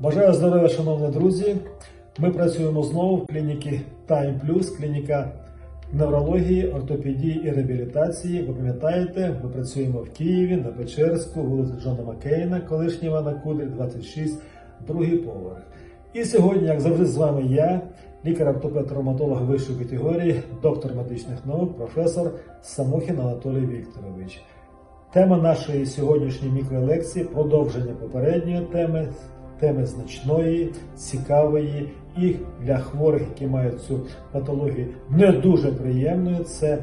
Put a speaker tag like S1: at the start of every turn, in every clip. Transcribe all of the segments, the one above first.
S1: Бажаю здоров'я, шановні друзі. Ми працюємо знову в клініці Time Plus, клініка неврології, ортопедії і реабілітації. Ви пам'ятаєте, ми працюємо в Києві на Печерську, вулицю Джона Маккейна, колишній Івана Кудрі, 26, другий поверх. І сьогодні, як завжди, з вами я, лікар-ортопед-травматолог вищої категорії, доктор медичних наук, професор Самохін Анатолій Вікторович. Тема нашої сьогоднішньої мікролекції продовження попередньої теми, теми значної, цікавої і для хворих, які мають цю патологію, не дуже приємною. Це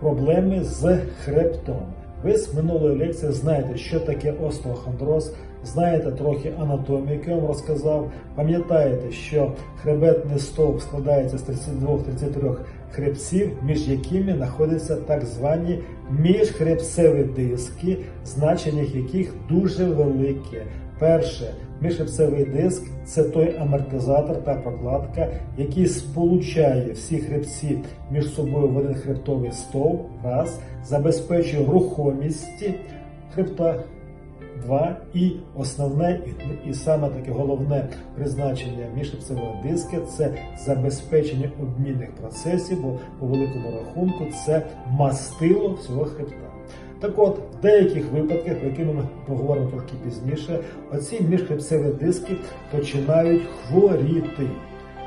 S1: проблеми з хребтом. Ви з минулої лекції знаєте, що таке остеохондроз, знаєте трохи анатомію, яку я вам розказав. Пам'ятаєте, що хребетний стовп складається з 32-33 хребців, між якими знаходяться так звані міжхребцеві диски, значення яких дуже велике. Перше, міжхребцевий диск це той амортизатор та прокладка, який сполучає всі хребці між собою в один хребтовий стовп, раз, забезпечує рухомість хребта. Два і основне і, і саме таке головне призначення міжхребцевого диска це забезпечення обмінних процесів, бо по великому рахунку це мастило всього хребта. Так от, в деяких випадках, про які ми поговоримо трохи пізніше, оці міжхребцеві диски починають хворіти.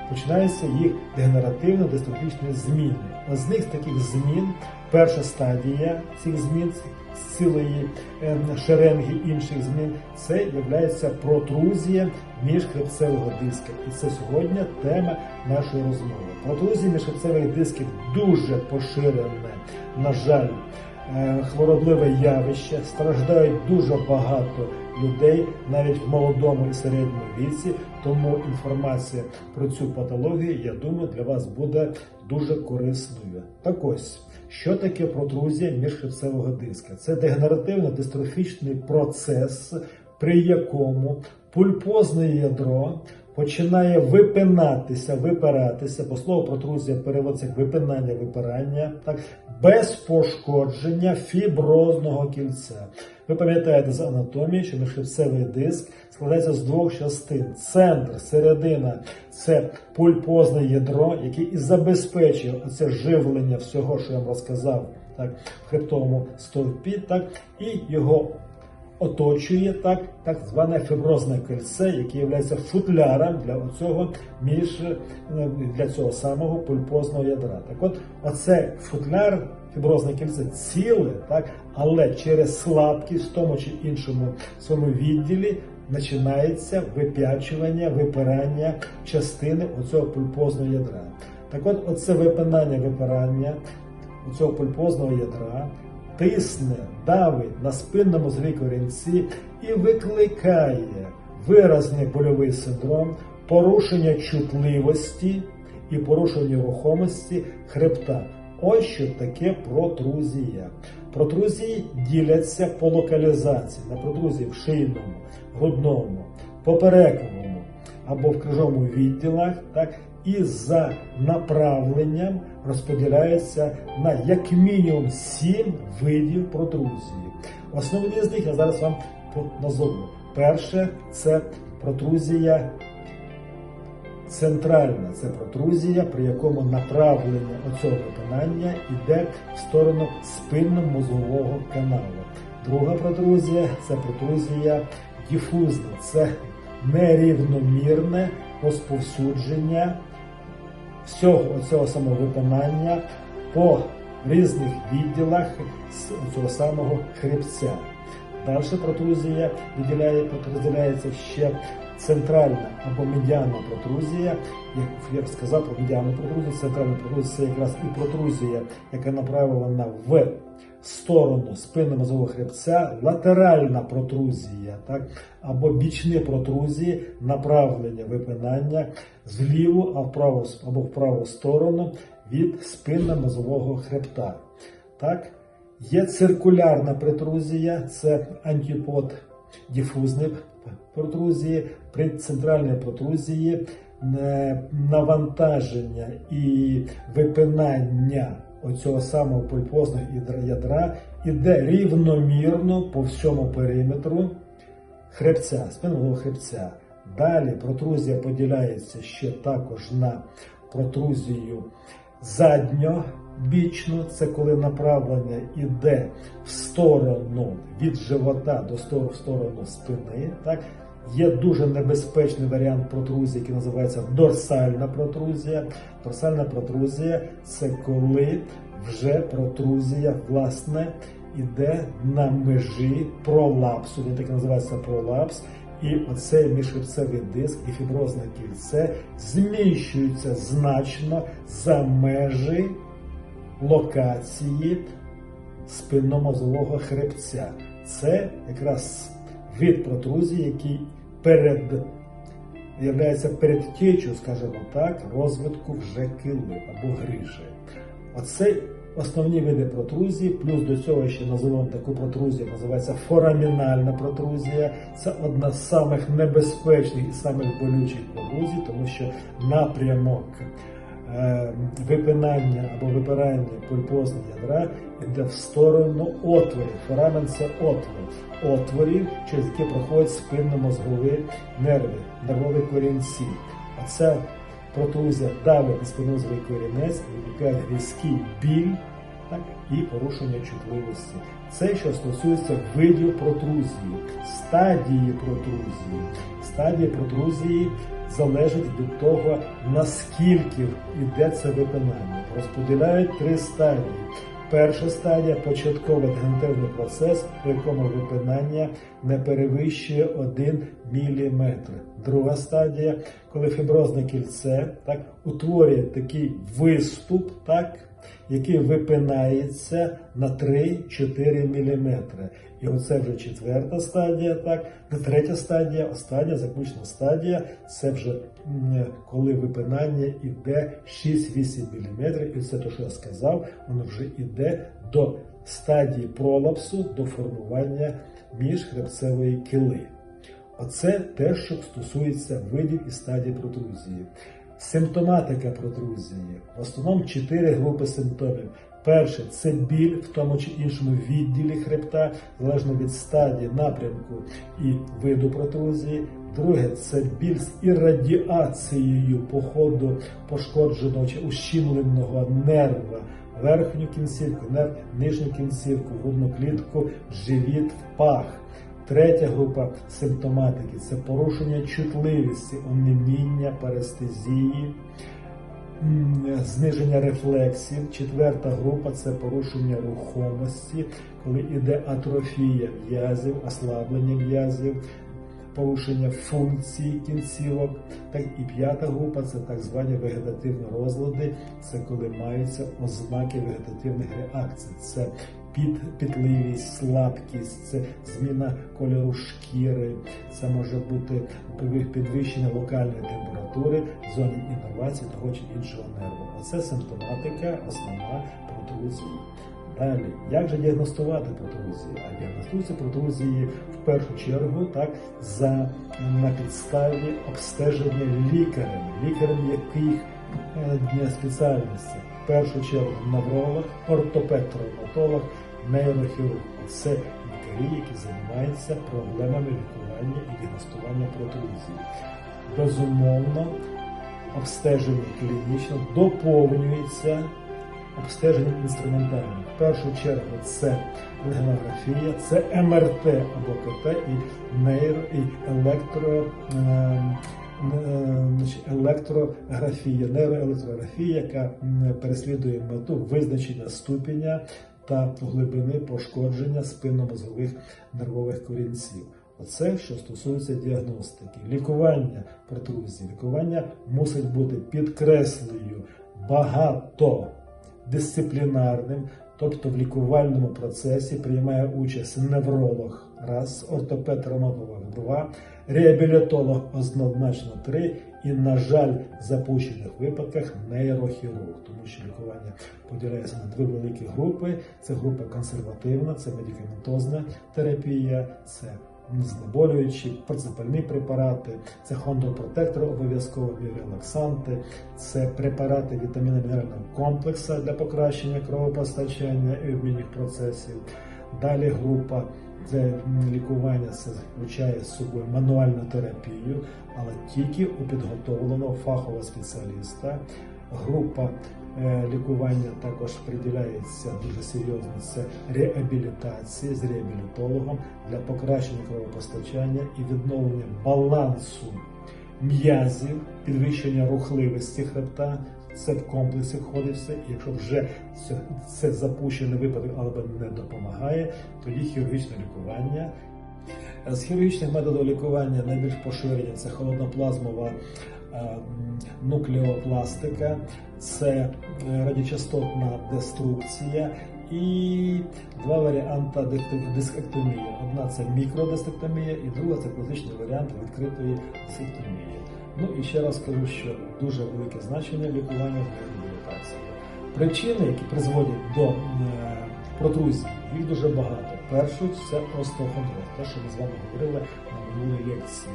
S1: Починаються їх дегенеративно-дистрофічні зміни. З них таких змін, перша стадія цих змін, з цілої ем, шеренги інших змін, це є протрузія міжхребцевого диска. І це сьогодні тема нашої розмови. Протрузія міжхребцевих дисків дуже поширене, на жаль, е, хворобливе явище, страждають дуже багато людей, навіть в молодому і середньому віці. Тому інформація про цю патологію, я думаю, для вас буде дуже корисною. Так ось. Що таке протрузія міжхребцевого диска? Це дегенеративно-дистрофічний процес, при якому пульпозне ядро починає випинатися, випиратися, бо слово протрузія переводиться як випинання, випирання, так, без пошкодження фіброзного кільця. Ви пам'ятаєте з анатомії, що міжхребцевий диск складається з двох частин. Центр, середина це пульпозне ядро, яке і забезпечує оце живлення всього, що я вам розказав, так, в хребтовому стовпі, так, і його оточує так, так зване фіброзне кольце, яке є футляром для цього між для цього самого пульпозного ядра. Так от, оце футляр, фіброзне кільце ціле, так, але через слабкість в тому чи іншому своєму відділі. Починається вип'ячування, випирання частини оцього пульпозного ядра. Так от, оце випинання, випирання цього пульпозного ядра тисне, давить на спинному мозгові корінці і викликає виразний больовий синдром, порушення чутливості і порушення рухомості хребта. Ось що таке протрузія. Протрузії діляться по локалізації на протрузії в шийному, грудному, поперековому або в крижовому відділах, так, і за направленням розподіляється на як мінімум сім видів протрузії. Основні з них я зараз вам назову. Перше це протрузія центральна, це протрузія, при якому направлення оцього виконання йде в сторону спинно-мозгового каналу. Друга протрузія це протрузія діфузна, це нерівномірне розповсюдження всього цього самовиконання по різних відділах цього самого хребця. Далі протрузія виділяє, розділяється ще центральна або медіанна протрузія. Як я сказав про медіанну протрузію, центральна протрузія це якраз і протрузія, яка направлена в сторону спинно-мозового хребця, латеральна протрузія, так, або бічні протрузії, направлення випинання зліву вправо, або в праву сторону від спинно-мозового хребта. Так. Є циркулярна протрузія, це антипод діфузної протрузії, при центральній протрузії навантаження і випинання оцього самого пульпозного ядра іде рівномірно по всьому периметру хребця, спинного хребця. Далі протрузія поділяється ще також на протрузію задньобічну, це коли направлення йде в сторону від живота до сторону, в сторону спини. Так? Є дуже небезпечний варіант протрузії, який називається дорсальна протрузія. Дорсальна протрузія це коли вже протрузія, власне, іде на межі пролапсу. Він так і називається пролапс. І оцей міжхребцевий диск і фіброзне кільце зміщуються значно за межі локації спинномозового хребця. Це якраз вид протрузії, який перед являється передтічю, скажімо так, розвитку вже кили або грижі. Оце основні види протрузії, плюс до цього ще називаємо таку протрузію, називається форамінальна протрузія. Це одна з самих небезпечних і самих болючих протрузій, тому що напрямок випинання або випирання пульпозного ядра йде в сторону отворів. Форамен це отвор. Отворів, через які проходять спинно-мозгові нерви, нервові корінці. Оця протрузія давить на спинозовий корінець, викликає різкий біль так, і порушення чутливості. Це що стосується видів протрузії, стадії протрузії. Стадії протрузії залежать від того, наскільки йде це виконання. Розподіляють три стадії. Перша стадія початковий дегенеративний процес, в якому випинання не перевищує 1 мм. Друга стадія, коли фіброзне кільце так, утворює такий виступ, так, який випинається на 3-4 мм. І оце вже четверта стадія, так, третя стадія, остання заключна стадія це вже коли випинання йде 6-8 мм. І це те, що я сказав, воно вже йде до стадії пролапсу, до формування міжхребцевої кили. Оце те, що стосується видів і стадій протрузії. Симптоматика протрузії. В основному чотири групи симптомів. Перше це біль в тому чи іншому відділі хребта, залежно від стадії, напрямку і виду протрузії. Друге це біль з іррадіацією по ходу пошкодженого чи ущемленого нерва, верхню кінцівку, нерв, нижню кінцівку, грудну клітку, живіт, пах. Третя група симптоматики це порушення чутливості, онеміння, парестезії, зниження рефлексів. Четверта група це порушення рухомості, коли йде атрофія м'язів, ослаблення м'язів, порушення функцій кінцівок. Так і п'ята група це так звані вегетативні розлади. Це коли маються ознаки вегетативних реакцій. Це під, пітливість, слабкість, це зміна кольору шкіри, це може бути підвищення локальної температури в зоні іннервації того чи іншого нерву. Оце симптоматика, основна протрузії. Далі, як же діагностувати протрузії? А діагностуються протрузії в першу чергу так, за, на підставі обстеження лікарем, лікарем яких е, спеціальності. В першу чергу невролог, ортопед, травматолог, нейрохірург. Це лікарі, які займаються проблемами лікування і діагностування протрузії. Безумовно, обстеження клінічно доповнюється обстеженням інструментальним. В першу чергу це рентгенографія, це МРТ або КТ і нейро і електро. е, е, Електрографія, нейроелектрографія, яка переслідує мету визначення ступеня та глибини пошкодження спинномозгових нервових корінців. Оце, що стосується діагностики, лікування протрузії. Лікування мусить бути підкреслюю багато дисциплінарним, тобто в лікувальному процесі приймає участь невролог, раз, ортопед травматолог два, реабілітолог однозначно три, і, на жаль, в запущених випадках нейрохірург, тому що лікування поділяється на дві великі групи. Це група консервативна, це медикаментозна терапія, це знеболюючі, протизапальні препарати, це хондропротектори обов'язково, біорелаксанти, це препарати вітаміно-мінерального комплексу для покращення кровопостачання і обмінних процесів. Далі група це лікування це включає з собою мануальну терапію, але тільки у підготовленого фахового спеціаліста. Група лікування також приділяється дуже серйозно. Це реабілітація з реабілітологом для покращення кровопостачання і відновлення балансу м'язів, підвищення рухливості хребта. Це в комплексі входить все. І якщо вже це, це запущений випадок або не допомагає, тоді хірургічне лікування. З хірургічних методів лікування найбільш поширені це холодноплазмова е, нуклеопластика, це е, радіочастотна деструкція і два варіанти дискектомії. Одна це мікродистектомія, і друга це класичний варіант відкритої дискектомії. Ну і ще раз кажу, що дуже велике значення лікування в реабілітації. Причини, які призводять до е, протрузії, їх дуже багато. Першою це остеохондроз, те, що ми з вами говорили на минулій лекції.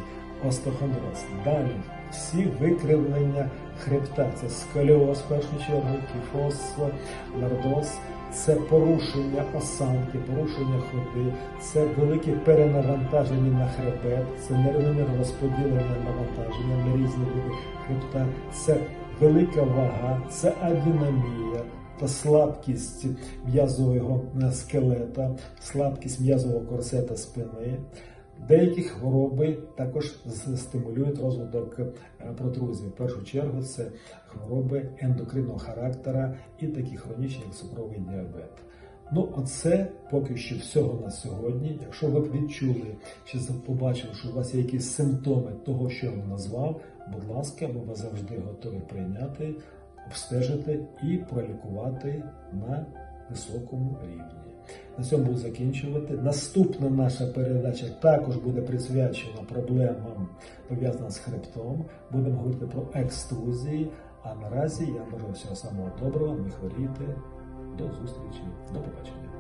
S1: Остеохондроз. Далі. Всі викривлення хребта, це сколіоз в першу чергу, кіфоз, лордоз, це порушення осанки, порушення ходи, це велике перенавантаження на хребет, це нерівномірне розподілення навантаження на різні види хребта, це велика вага, це адинамія та слабкість м'язового е, скелета, слабкість м'язового корсета спини. Деякі хвороби також стимулюють розвиток е, протрузії. В першу чергу це хвороби ендокринного характера і такі хронічні, як цукровий діабет. Ну, оце поки що всього на сьогодні. Якщо ви відчули чи побачили, що у вас є якісь симптоми того, що я вам назвав, будь ласка, ми вас завжди готові прийняти, обстежити і пролікувати на високому рівні. На цьому буду закінчувати. Наступна наша передача також буде присвячена проблемам пов'язаним з хребтом. Будемо говорити про екструзії. А наразі я бажаю всього самого доброго, не хворійте. До зустрічі, до побачення.